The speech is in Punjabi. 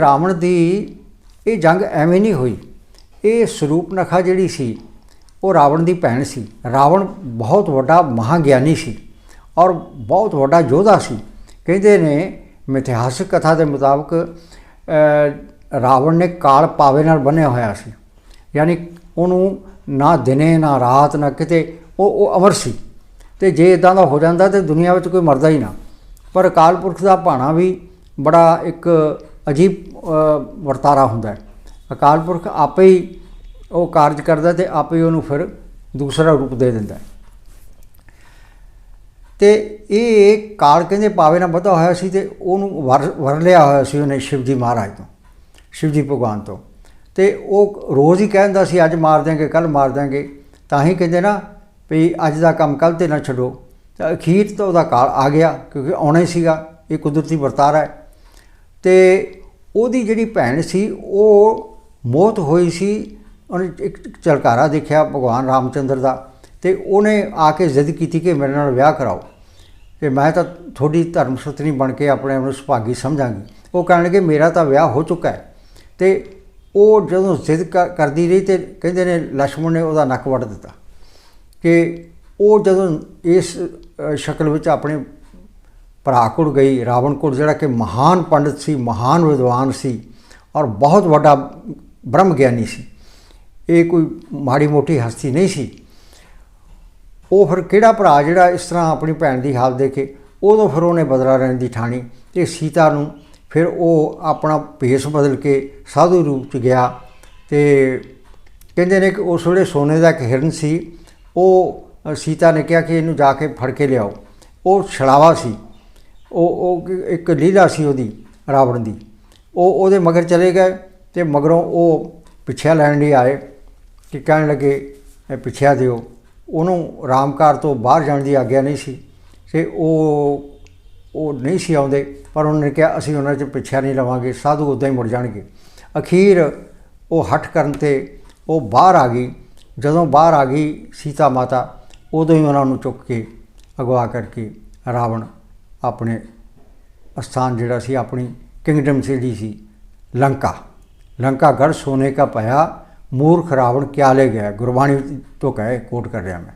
ਰਾਵਣ ਦੀ ਇਹ ਜੰਗ ਐਵੇਂ ਨਹੀਂ ਹੋਈ। ਇਹ ਸਰੂਪਨਖਾ ਜਿਹੜੀ ਸੀ, ਉਹ ਰਾਵਣ ਦੀ ਭੈਣ ਸੀ। ਰਾਵਣ ਬਹੁਤ ਵੱਡਾ ਮਹਾਗਿਆਨੀ ਸੀ ਔਰ ਬਹੁਤ ਵੱਡਾ ਯੋਧਾ ਸੀ। ਕਹਿੰਦੇ ਨੇ ਮਿਥਿਹਾਸਿਕ ਕਥਾ ਦੇ ਮੁਤਾਬਕ ਰਾਵਣ ਨੇ ਕਾਲ ਪਾਵੇ ਨਾਲ ਬੰਨਿਆ ਹੋਇਆ ਸੀ। ਯਾਨੀ ਉਹਨੂੰ ਨਾ ਦਿਨੇ, ਨਾ ਰਾਤ, ਨਾ ਕਿਤੇ, ਉਹ ਉਹ ਅਮਰ ਸੀ। ਤੇ ਜੇ ਇਦਾਂ ਦਾ ਹੋ ਜਾਂਦਾ ਤੇ ਦੁਨੀਆ ਵਿੱਚ ਕੋਈ ਮਰਦਾ ਹੀ ਨਾ। ਪਰ ਅਕਾਲ ਪੁਰਖ ਦਾ ਭਾਣਾ ਵੀ ਬੜਾ ਇੱਕ ਅਜੀਬ ਵਰਤਾਰਾ ਹੁੰਦਾ ਹੈ। ਅਕਾਲ ਪੁਰਖ ਆਪੇ ਹੀ ਉਹ ਕਾਰਜ ਕਰਦਾ ਤੇ ਆਪੇ ਉਹਨੂੰ ਫਿਰ ਦੂਸਰਾ ਰੂਪ ਦੇ ਦਿੰਦਾ ਹੈ। ਤੇ ਇਹ ਕਾਲ ਕਹਿੰਦੇ ਪਾਵੇ ਨਾਲ ਵਧਾ ਹੋਇਆ ਸੀ ਤੇ ਉਹਨੂੰ ਵਰ ਵਰ ਲਿਆ ਹੋਇਆ ਸੀ ਉਹਨੇ ਸ਼ਿਵਜੀ ਮਹਾਰਾਜ ਤੋਂ, ਸ਼ਿਵਜੀ ਭਗਵਾਨ ਤੋਂ। ਤੇ ਉਹ ਰੋਜ਼ ਹੀ ਕਹਿੰਦਾ ਸੀ, ਅੱਜ ਮਾਰ ਦਿਆਂਗੇ ਕੱਲ ਮਾਰ ਦਿਆਂਗੇ। ਤਾਂ ਹੀ ਕਹਿੰਦੇ ਨਾ ਵੀ ਅੱਜ ਦਾ ਕੰਮ ਕੱਲ ਤੇ ਨਾ ਛੱਡੋ। ਤਾਂ ਅਖੀਰ ਤਾਂ ਉਹਦਾ ਕਾਲ ਆ ਗਿਆ, ਕਿਉਂਕਿ ਆਉਣਾ ਹੀ ਸੀਗਾ, ਇਹ ਕੁਦਰਤੀ ਵਰਤਾਰਾ ਹੈ। ਤੇ ਉਹਦੀ ਜਿਹੜੀ ਭੈਣ ਸੀ, ਉਹ ਮੌਤ ਹੋਈ ਸੀ। ਉਹਨੇ ਇੱਕ ਚਲਕਾਰਾ ਦੇਖਿਆ ਭਗਵਾਨ ਰਾਮਚੰਦਰ ਦਾ ਤੇ ਉਹਨੇ ਆ ਕੇ ਜ਼ਿੱਦ ਕੀਤੀ ਕਿ ਮੇਰੇ ਨਾਲ ਵਿਆਹ ਕਰਾਓ। ਤੇ ਮੈਂ ਤਾਂ ਤੁਹਾਡੀ ਧਰਮ ਸੁਤਨੀ ਬਣ ਕੇ ਆਪਣੇ ਆਪ ਨੂੰ ਸੁਭਾਗੀ ਸਮਝਾਂਗੀ। ਉਹ ਕਹਿਣਗੇ ਮੇਰਾ ਤਾਂ ਵਿਆਹ ਹੋ ਚੁੱਕਾ ਹੈ। ਤੇ ਉਹ ਜਦੋਂ ਜ਼ਿੱਦ ਕਰਦੀ ਰਹੀ ਤੇ ਕਹਿੰਦੇ ਨੇ ਲక్ష్మణ ਨੇ ਉਹਦਾ ਨੱਕ ਵੱਢ ਦਿੱਤਾ ਕਿ ਉਹ ਜਦੋਂ ਇਸ ਸ਼ਕਲ ਵਿੱਚ ਆਪਣੇ ਭਰਾ ਕੋਲ ਗਈ, ਰਾਵਣ ਕੋਲ ਜਿਹੜਾ ਕਿ ਮਹਾਨ ਪੰਡਿਤ ਸੀ, ਮਹਾਨ ਵਿਦਵਾਨ ਸੀ ਔਰ ਬਹੁਤ ਵੱਡਾ ਬ੍ਰਹਮ ਗਿਆਨੀ ਸੀ। ਇਹ ਕੋਈ ਮਾੜੀ ਮੋਟੀ ਹਸਤੀ ਨਹੀਂ ਸੀ। ਉਹ ਫਿਰ ਕਿਹੜਾ ਭਰਾ ਜਿਹੜਾ ਇਸ ਤਰ੍ਹਾਂ ਆਪਣੀ ਭੈਣ ਦੀ ਹਾਲ ਦੇ ਕੇ ਉਦੋਂ ਫਿਰ ਉਹਨੇ ਬਦਲਾ ਰਹਿਣ ਦੀ ਠਾਣੀ ਤੇ ਸੀਤਾ ਨੂੰ ਫਿਰ ਉਹ ਆਪਣਾ ਭੇਸ ਬਦਲ ਕੇ ਸਾਧੂ ਰੂਪ ਚ ਗਿਆ ਤੇ ਕਹਿੰਦੇ ਨੇ ਕਿ ਉਸ ਵੇਲੇ ਸੋਨੇ ਦਾ ਇੱਕ ਹਿਰਨ ਸੀ। ਉਹ ਸੀਤਾ ਨੇ ਕਿਹਾ ਕਿ ਇਹਨੂੰ ਜਾ ਕੇ ਫੜ ਕੇ ਲਿਆਓ। ਉਹ ਛਲਾਵਾ ਸੀ। ਉਹ ਉਹ ਇੱਕ ਲੀਲਾ ਸੀ ਉਹਦੀ ਰਾਵਣ ਦੀ। ਉਹ ਉਹਦੇ ਮਗਰ ਚਲੇ ਗਏ ਤੇ ਮਗਰੋਂ ਉਹ ਪਿੱਛਿਆ ਲੈਣ ਲਈ ਆਏ ਕਿ ਕਹਿਣ ਲੱਗੇ ਪਿੱਛਿਆ ਦਿਓ। ਉਹਨੂੰ ਰਾਮਕਾਰ ਤੋਂ ਬਾਹਰ ਜਾਣ ਦੀ ਆਗਿਆ ਨਹੀਂ ਸੀ ਤੇ ਉਹ ਉਹ ਨਹੀਂ ਸੀ ਆਉਂਦੇ, ਪਰ ਉਹਨਾਂ ਨੇ ਕਿਹਾ, ਅਸੀਂ ਉਹਨਾਂ 'ਚ ਪਿੱਛਿਆ ਨਹੀਂ ਲਵਾਂਗੇ, ਸਾਧੂ ਉਦਾਂ ਹੀ ਮੁੜ ਜਾਣਗੇ। ਅਖੀਰ ਉਹ ਹੱਠ ਕਰਨ ਤੇ ਉਹ ਬਾਹਰ ਆ ਗਈ। ਜਦੋਂ ਬਾਹਰ ਆ ਗਈ ਸੀਤਾ ਮਾਤਾ, ਉਦੋਂ ਹੀ ਉਹਨਾਂ ਨੂੰ ਚੁੱਕ ਕੇ ਅਗਵਾ ਕਰਕੇ ਰਾਵਣ ਆਪਣੇ ਸਥਾਨ ਜਿਹੜਾ ਸੀ, ਆਪਣੀ ਕਿੰਗਡਮ ਜਿਹੜੀ ਸੀ, ਲੰਕਾ। ਲੰਕਾ ਗੜ ਸੋਨੇ ਕਾ ਭਇਆ ਮੂਰਖ ਰਾਵਣ ਕਿਆ ਲੈ ਗਿਆ। ਗੁਰਬਾਣੀ ਤੋਂ ਕਹੇ ਕੋਟ ਕਰ ਰਿਹਾ ਮੈਂ।